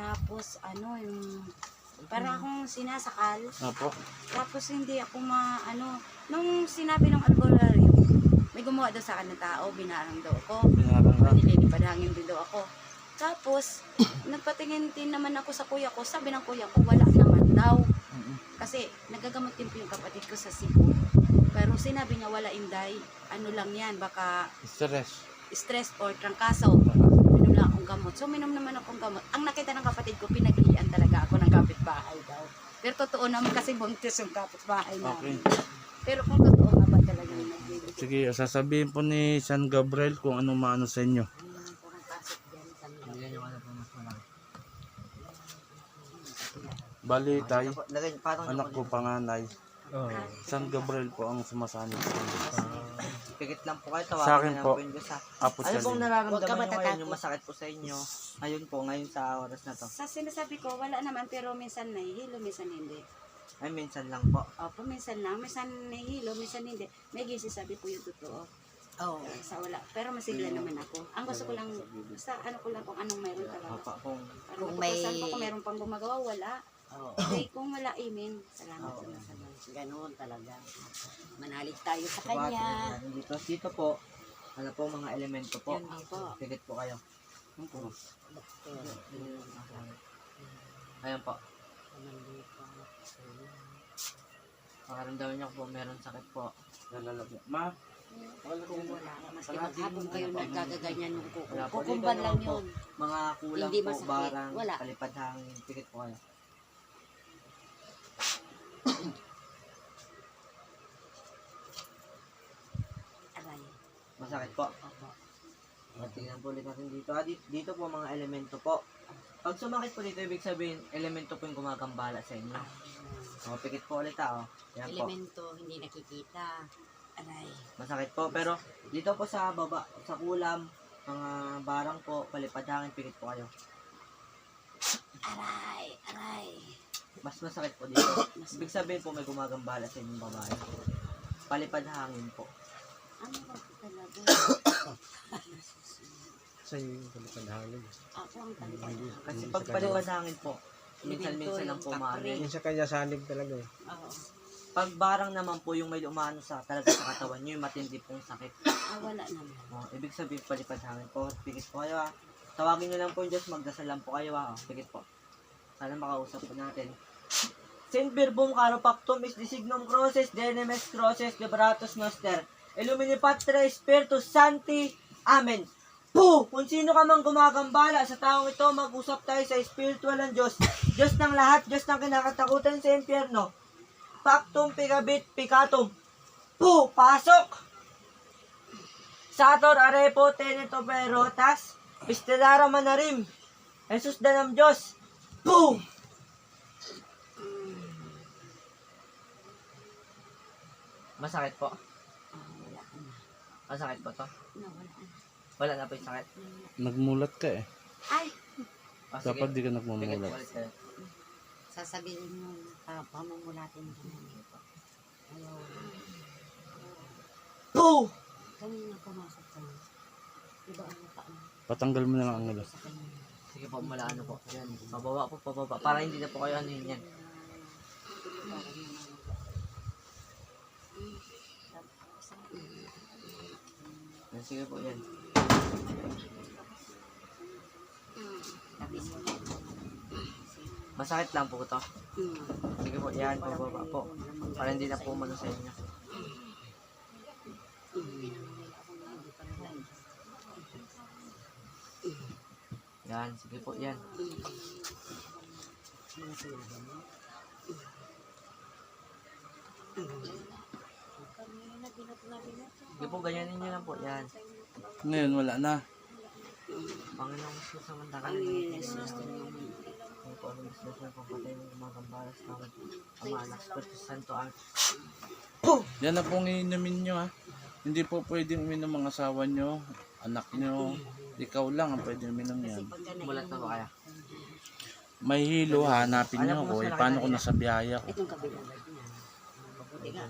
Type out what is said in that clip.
Tapos ano, yung para akong sinasakal. Opo. Tapos hindi ako ma, ano, nung sinabi ng albularyo, may gumawa daw sa akin ng tao, binarang daw ako. Binarang ka. Nililipadhangin din daw ako. Tapos, nagpatingin din naman ako sa kuya ko. Sabi ng kuya ko, wala naman daw. Kasi nagagamot din po yung kapatid ko sa Cebu. Pero sinabi niya wala inday. Ano lang yan, baka Stress. stress or trangkaso. Lang akong gamot. So, minom naman akong gamot. Ang nakita ng kapatid ko, pinaglian talaga ako ng kapitbahay daw. Pero totoo naman kasi buntis yung kapitbahay Okay. namin. Pero kung totoo nga ba talaga yung nagbibigay. Sige, sasabihin po ni San Gabriel kung ano maano sa inyo. Bali, tay, Lagay, parang anak ko panganay. Oh. San Gabriel po ang sumasanib sa inyo. Pikit lang po kayo, Sa tawagin akin na lang po. po yung Diyos ha. Apo Ano pong Huwag ka nararamdaman nyo ngayon matatakot. yung masakit po sa inyo? Ngayon po, ngayon sa oras na to. Sa sinasabi ko, wala naman pero minsan nahihilo, minsan hindi. Ay, minsan lang po. Opo, minsan lang. Minsan nahihilo, minsan hindi. May sabi po yung totoo. Oo. Sa wala. Pero masigla naman ako. Ang gusto ko lang, basta ano ko lang kung anong mayroon talaga. Opo, kung Kung may... ko kung meron pang gumagawa, wala. Oo, Okay, kung wala, amen. Salamat Oo. sa mga ganoon talaga. Manalig tayo sa kanya. yan. dito, dito po, ano po mga elemento po. Yan dito. Pikit po kayo. Doktor. Ayan po. Nandito. Makaramdaman nyo po, meron sakit po. Nalalagyan. Ma, wala Kung ko wala, maski maghapon kayo na- nagkagaganyan yung kuko. Po. Kukumban lang po. yun. Mga kulang po, barang, palipad hangin, pikit po kayo. Aray. Opo. At tingnan po ulit natin dito. Ah, dito, dito po mga elemento po. Pag sumakit po dito, ibig sabihin, elemento po yung gumagambala sa inyo. O, pikit po ulit ah, oh. Yan po. Elemento, hindi nakikita. Aray. Masakit po. Pero, dito po sa baba, sa kulam, mga barang po, palipad hangin, pikit po kayo. Aray. Aray. Mas masakit po dito. Ibig sabihin po, may gumagambala sa inyong babae. Palipad hangin po. Ano ba talaga? Sa yung palipadhangin. Ako ang talaga. Kasi pag palipad hangin po, minsan-minsan lang po maano. Yung sa kanya sanib talaga eh. Oo. Pag barang naman po yung may umano sa talaga sa katawan nyo, yung matindi pong sakit. Ah, wala naman. Oh, ibig sabihin palipad hangin po. Pigit po kayo ha. Tawagin nyo lang po yung Diyos, magdasal lang po kayo ha. Oh, pigit po. Sana makausap po natin. Saint Verbum Caro Pactum is designum crosses, denemes crosses, debratus noster. Illumini Patre Spiritus Sancti. Amen. Po! Kung sino ka mang gumagambala sa taong ito, mag-usap tayo sa spiritual ng Diyos. Diyos ng lahat, Diyos ng kinakatakutan sa impyerno. Pactum pigabit picatum. Po! Pasok! Sator arepo teneto perotas, pistelara manarim, Jesus danam Diyos, boom! Masakit po? Ah, na. Masakit po to? Nawala na. Wala na po yung sakit? Nagmulat ka eh. Ay! Ah, Dapat di ka Pikit nagmumulat. ulit kayo. Sasabihin mo, uh, pamumulatin ko na dito. Ayaw. Boom! Kanina pumasok ka na. Diba ka ano? Patanggal mo na lang ang ulo. Sa kanya. Sige po, mula ano po. Yan, pababa po, pababa. Para hindi na po kayo ano yun yan. Yan, sige po, yan. Masakit lang po to. hmm. Sige po, yan, pababa po. Para hindi na po umano sa inyo. Yan, sige po, yan. Mga sinabi mo. Sige po, ganyanin nyo lang po, yan. Ngayon, wala na. Panginoong Jesus, samantakan Ang niyo Jesus din naman. Ang po ang Jesus na ng mga gambalas namin. Ama, anak, Espiritu Santo, ang Yan na pong iinumin nyo ha. Hindi po pwedeng uminom ang asawa nyo, anak nyo. Ikaw lang ang pwede uminom yan. Mulat na kaya? May hilo, hanapin nyo ako. Eh, paano ko nasa biyaya ko? Itong kabila. Mabuti nga,